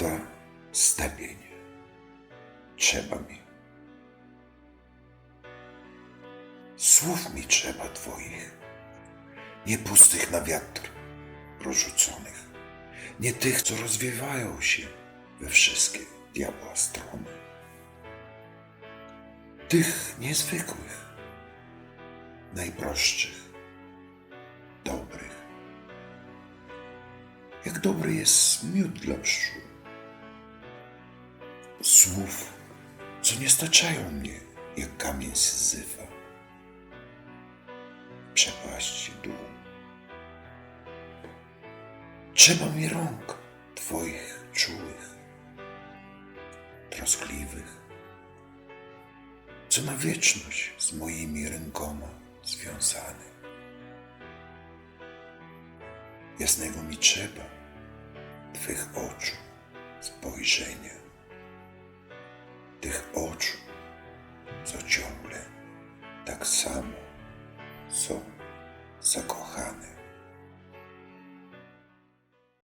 Beata Stepień. Trzeba mi. Słów mi trzeba Twoich, nie pustych na wiatr rozrzuconych, nie tych, co rozwiewają się we wszystkie diabła strony. Tych niezwykłych, najprostszych, dobrych. Jak dobry jest miód dla pszczół. Słów, co nie staczają mnie, jak kamień Syzyfa. Przepaści dół. Trzeba mi rąk Twoich czułych, troskliwych, co na wieczność z moimi rękoma związany. Jasnego mi trzeba Twych oczu spojrzenia, tych oczu, co ciągle tak samo są zakochane.